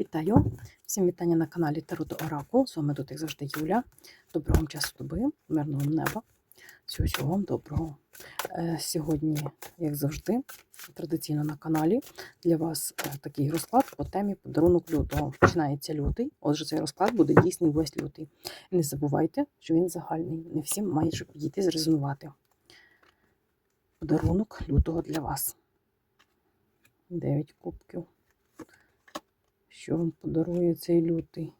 Вітаю! Всім вітання на каналі Таро до Оракул. З вами тут, як завжди, Юля. Доброго вам часу доби, мирного неба. Всього всього вам доброго. Е, Сьогодні, як завжди, традиційно на каналі для вас е, такий розклад по темі подарунок лютого. Починається лютий, отже, цей розклад буде дійсний весь лютий. Не забувайте, що він загальний. Не всім майже підійти зрезонувати. Подарунок лютого для вас. Дев'ять кубків. Що вам подарує цей лютий?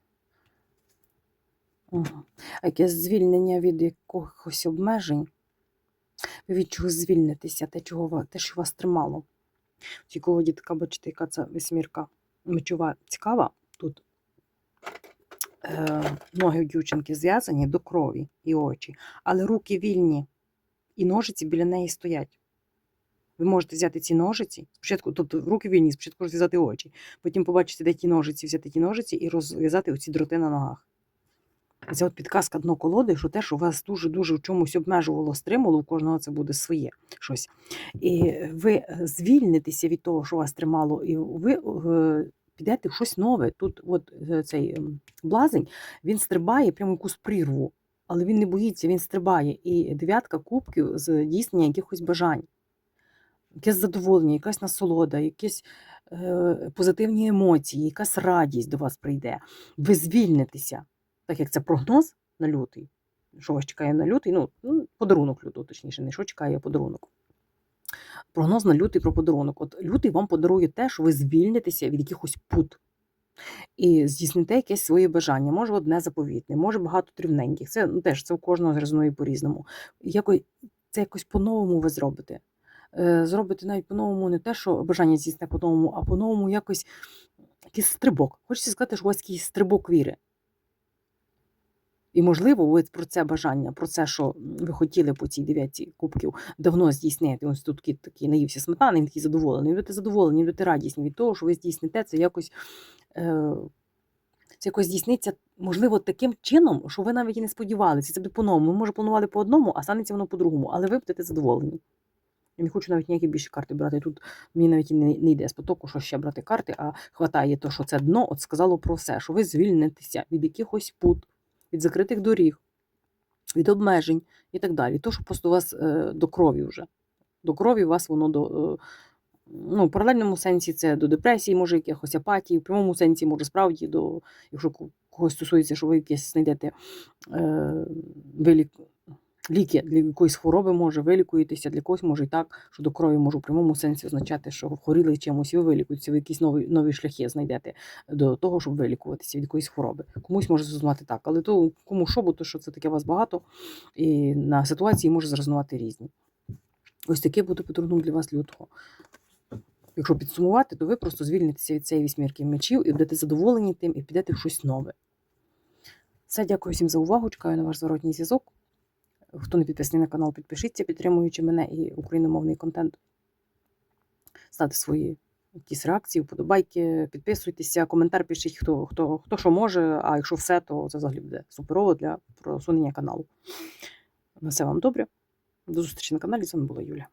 Ага. Якесь звільнення від якихось обмежень. Ви від чого звільнитеся, те, чого те, що вас тримало. В колоді така, бачите, яка це вісьмірка мечова цікава. Тут е, ноги у дівчинки зв'язані до крові і очі, але руки вільні, і ножиці біля неї стоять. Ви можете взяти ці ножиці, спочатку, тобто руки вільні, спочатку розв'язати очі, потім побачити, де ті ножиці, взяти ті ножиці і розв'язати оці дроти на ногах. Це от підказка дно колоди, що те, що вас дуже-дуже в чомусь обмежувало, стримало, у кожного це буде своє щось. І ви звільнитеся від того, що вас тримало, і ви е, підете в щось нове. Тут от е, цей блазень, він стрибає прямо якусь прірву, але він не боїться, він стрибає. І дев'ятка кубків з дійснення якихось бажань якесь задоволення, якась насолода, якісь е, позитивні емоції, якась радість до вас прийде. Ви звільнитеся, так як це прогноз на лютий. Що вас чекає на лютий? Ну, подарунок лютого, точніше, не що чекає, а подарунок. Прогноз на лютий про подарунок. От лютий вам подарує те, що ви звільнитеся від якихось пут. І здійсните якесь своє бажання. Може, одне заповітне, може багато дрібненьких. Це ну, теж це у кожного зрезонує по-різному. Якось, це якось по-новому ви зробите зробите навіть по-новому не те, що бажання здійсне по-новому, а по-новому якось якийсь стрибок. Хочеться сказати, що у вас якийсь стрибок віри. І, можливо, ви про це бажання, про це, що ви хотіли по цій дев'ятці кубків давно здійснити. Ось тут такий, такий наївся сметани, він такий задоволений. Будете задоволені, будете радісні від того, що ви здійсните це якось. Е, це якось здійсниться, можливо, таким чином, що ви навіть і не сподівалися. Це буде по-новому. Ми, може, планували по одному, а станеться воно по-другому, але ви будете задоволені. Я не хочу навіть ніякі більше карти брати. Тут мені навіть не йде з потоку, що ще брати карти, а хватає то, що це дно, от сказало про все, що ви звільнитеся від якихось пут, від закритих доріг, від обмежень і так далі. То, що просто у вас е, до крові вже. До крові у вас воно до. Е, ну, в паралельному сенсі це до депресії, може, якихось апатії, в прямому сенсі, може, справді, до, якщо когось стосується, що ви якесь знайдете е, вилік, ліки для якоїсь хвороби може вилікуєтеся, для когось може і так, що до крові може в прямому сенсі означати, що хворіли чимось, і ви вилікуєтеся, ви якісь нові, нові шляхи знайдете до того, щоб вилікуватися від якоїсь хвороби. Комусь може зрезнувати так, але то кому що, бо то що це таке вас багато, і на ситуації може зрезнувати різні. Ось таке буде подарунок для вас лютого. Якщо підсумувати, то ви просто звільнитеся від цієї вісьмірки мечів і будете задоволені тим, і підете в щось нове. Все, дякую всім за увагу. Чекаю на ваш зворотній зв'язок. Хто не підписаний на канал, підпишіться, підтримуючи мене і україномовний контент. Ставте свої якісь реакції, вподобайки, підписуйтеся, коментар пишіть, хто, хто, хто що може, а якщо все, то це взагалі буде суперово для просунення каналу. На все вам добре. До зустрічі на каналі. З вами була Юля.